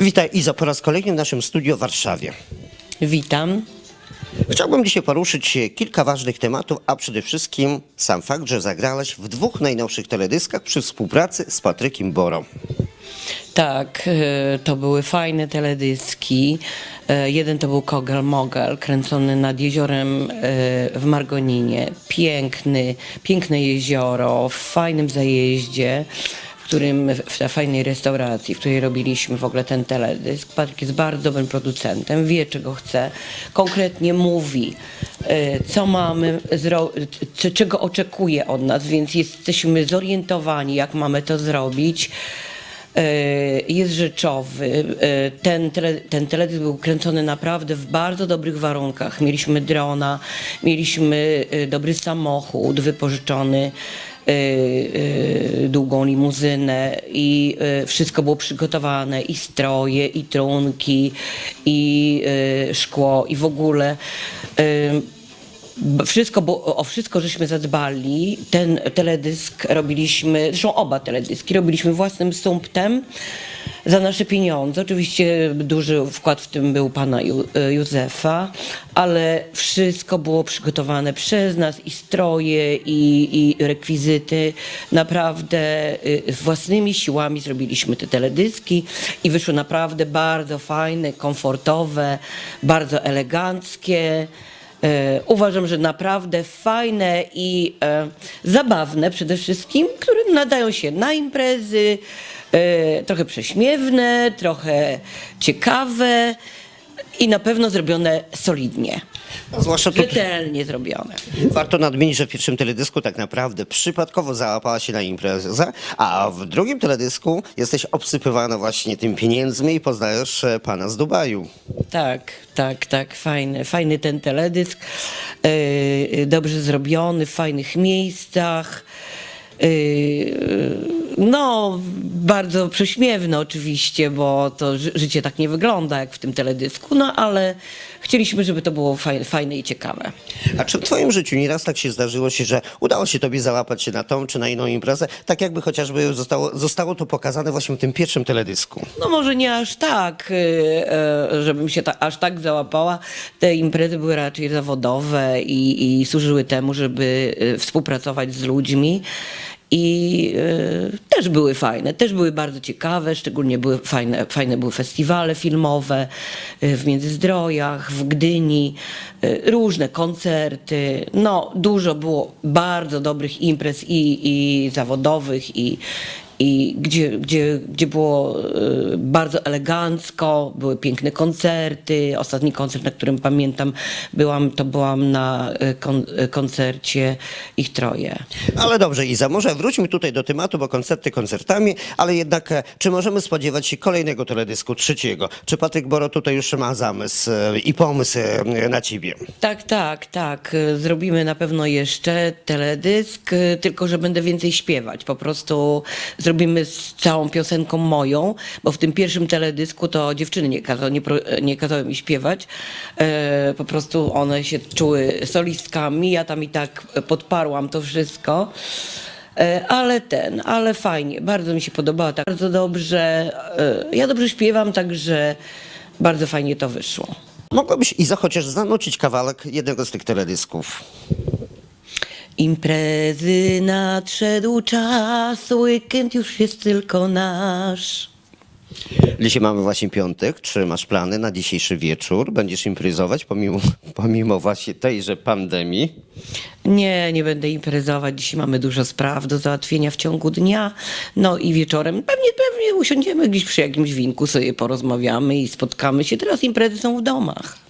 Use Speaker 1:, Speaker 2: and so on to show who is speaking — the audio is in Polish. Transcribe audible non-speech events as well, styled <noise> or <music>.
Speaker 1: Witaj Iza po raz kolejny w naszym studio w Warszawie.
Speaker 2: Witam.
Speaker 1: Chciałbym dzisiaj poruszyć kilka ważnych tematów, a przede wszystkim sam fakt, że zagrałaś w dwóch najnowszych teledyskach przy współpracy z Patrykiem Borą.
Speaker 2: Tak, e, to były fajne teledyski. E, Jeden to był Kogel Mogel, kręcony nad jeziorem e, w Margoninie. Piękny, piękne jezioro, w fajnym zajeździe, którym, w tej fajnej restauracji, w której robiliśmy w ogóle ten teledysk. Patryk jest bardzo dobrym producentem, wie czego chce, konkretnie mówi, e, co mamy, czego oczekuje od nas, więc jesteśmy zorientowani, jak mamy to zrobić. E, jest rzeczowy. E, Ten, tele, ten teledysk był kręcony naprawdę w bardzo dobrych warunkach. Mieliśmy drona, mieliśmy dobry samochód wypożyczony, długą limuzynę i e, wszystko było przygotowane i stroje, i trunki, i szkło, i w ogóle. E, Wszystko, bo o wszystko żeśmy zadbali. Ten teledysk robiliśmy, zresztą oba teledyski robiliśmy własnym sumptem za nasze pieniądze. Oczywiście duży wkład w tym był pana e, Józefa, ale wszystko było przygotowane przez nas i stroje, i, i rekwizyty. Naprawdę y, własnymi siłami zrobiliśmy te teledyski i wyszły naprawdę bardzo fajne, komfortowe, bardzo eleganckie. E, uważam, że naprawdę fajne i e, zabawne przede wszystkim, które nadają się na imprezy, e, trochę prześmiewne, trochę ciekawe i na pewno zrobione solidnie,
Speaker 1: Zwłaszcza tu
Speaker 2: rzetelnie zrobione.
Speaker 1: warto nadmienić, że w pierwszym teledysku tak naprawdę przypadkowo załapała się na imprezę, a w drugim teledysku jesteś obsypywana właśnie tym pieniędzmi i poznajesz e, pana z Dubaju.
Speaker 2: Tak, tak, tak, fajny, fajny ten teledysk, e, dobrze zrobiony, w fajnych miejscach. E, No, bardzo prześmiewne oczywiście, bo to ży- życie tak nie wygląda jak w tym teledysku, no ale chcieliśmy, żeby to było fajne, fajne i ciekawe.
Speaker 1: A czy w twoim życiu nieraz tak się zdarzyło się, że udało się tobie załapać się na tą czy na inną imprezę, tak jakby chociażby zostało, zostało to pokazane właśnie w tym pierwszym teledysku?
Speaker 2: No może nie aż tak, y, y, żebym się ta, aż tak załapała. Te imprezy były raczej zawodowe i, i służyły temu, żeby y, współpracować z ludźmi. I y, też były fajne, też były bardzo ciekawe, szczególnie były fajne, fajne były festiwale filmowe y, w Międzyzdrojach, w Gdyni, y, różne koncerty. No, dużo było bardzo dobrych imprez i, i zawodowych, i, i gdzie, gdzie, gdzie było y, bardzo elegancko, były piękne koncerty. Ostatni koncert, na którym pamiętam, byłam, to byłam na y, kon, y, koncercie ich troje.
Speaker 1: Ale dobrze, Iza, może wróćmy tutaj do tematu, bo koncerty koncertami, ale jednak e, czy możemy spodziewać się kolejnego teledysku, trzeciego? Czy Patryk Boro tutaj już ma zamysł e, i pomysł e, na ciebie?
Speaker 2: Tak, tak, tak. Zrobimy na pewno jeszcze teledysk, tylko że będę więcej śpiewać. Po prostu zrobimy z całą piosenką moją, bo w tym pierwszym teledysku to dziewczyny nie, kaza, nie, nie kazały mi śpiewać. E, po prostu one się czuły solistkami, ja tam i tak podparłam to wszystko. E, Ale ten, ale fajnie, bardzo mi się podobało, tak bardzo dobrze. e, Ja dobrze śpiewam, także bardzo fajnie to wyszło.
Speaker 1: Mogłabyś, Iza, chociaż zanucić kawałek jednego z tych teledysków.
Speaker 2: Imprezy nadszedł czas, weekend już jest tylko nasz.
Speaker 1: Dzisiaj mamy właśnie piątek. Czy masz plany na dzisiejszy wieczór? Będziesz imprezować pomimo, <laughs> pomimo właśnie tejże pandemii?
Speaker 2: Nie, nie będę imprezować. Dzisiaj mamy dużo spraw do załatwienia w ciągu dnia. No i wieczorem pewnie, pewnie usiądziemy gdzieś przy jakimś winku, sobie porozmawiamy i spotkamy się. Teraz imprezy są w domach.